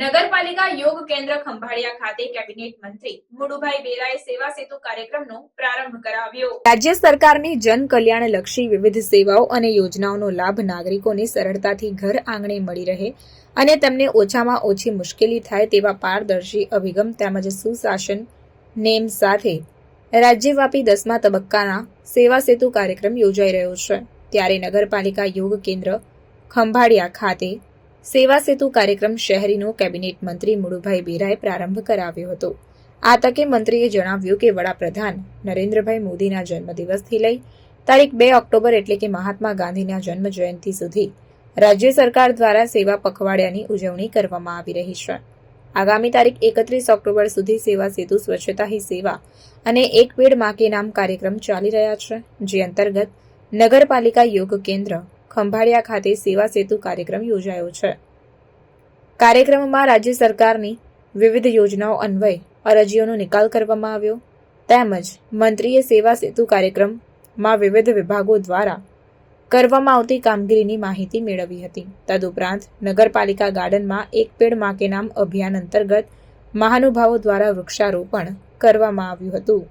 નગરપાલિકા યોગ કેન્દ્ર ખંભાળિયા ખાતે કેબિનેટ મંત્રી મુડુભાઈ બેરાએ સેવા સેતુ કાર્યક્રમનો પ્રારંભ કરાવ્યો. રાજ્ય સરકારની જન કલ્યાણલક્ષી વિવિધ સેવાઓ અને યોજનાઓનો લાભ નાગરિકોને સરળતાથી ઘર આંગણે મળી રહે અને તેમને ઓછામાં ઓછી મુશ્કેલી થાય તેવા પારદર્શી અભિગમ તેમજ સુશાસન નેમ સાથે રાજ્યવ્યાપી દસમા તબક્કાના સેવા સેતુ કાર્યક્રમ યોજાઈ રહ્યો છે. ત્યારે નગરપાલિકા યોગ કેન્દ્ર ખંભાળિયા ખાતે સેવા સેતુ કાર્યક્રમ શહેરીનો કેબિનેટ મંત્રી મુળુભાઈ બેરાએ પ્રારંભ કરાવ્યો હતો. આ તકે મંત્રીએ જણાવ્યું કે વડાપ્રધાન નરેન્દ્રભાઈ મોદીના જન્મદિવસથી લઈ તારીખ બે ઓક્ટોબર એટલે કે મહાત્મા ગાંધીના જન્મ જયંતિ સુધી રાજ્ય સરકાર દ્વારા સેવા પખવાડિયાની ઉજવણી કરવામાં આવી રહી છે. આગામી તારીખ એકત્રીસ ઓક્ટોબર સુધી સેવા સેતુ સ્વચ્છતા હી સેવા અને એક પેડમાં કે નામ કાર્યક્રમ ચાલી રહ્યા છે, જે અંતર્ગત નગરપાલિકા યોગ કેન્દ્ર ખંભાળિયા ખાતે સેવા સેતુ કાર્યક્રમ યોજાયો છે. કાર્યક્રમમાં રાજ્ય સરકારની વિવિધ યોજનાઓ અન્વયે અરજીઓનો નિકાલ કરવામાં આવ્યો. તેમજ મંત્રીએ સેવા સેતુ કાર્યક્રમમાં વિવિધ વિભાગો દ્વારા કરવામાં આવતી કામગીરીની માહિતી મેળવી હતી. તદુપરાંત નગરપાલિકા ગાર્ડનમાં એક પેડમાં કે નામ અભિયાન અંતર્ગત મહાનુભાવો દ્વારા વૃક્ષારોપણ કરવામાં આવ્યું હતું.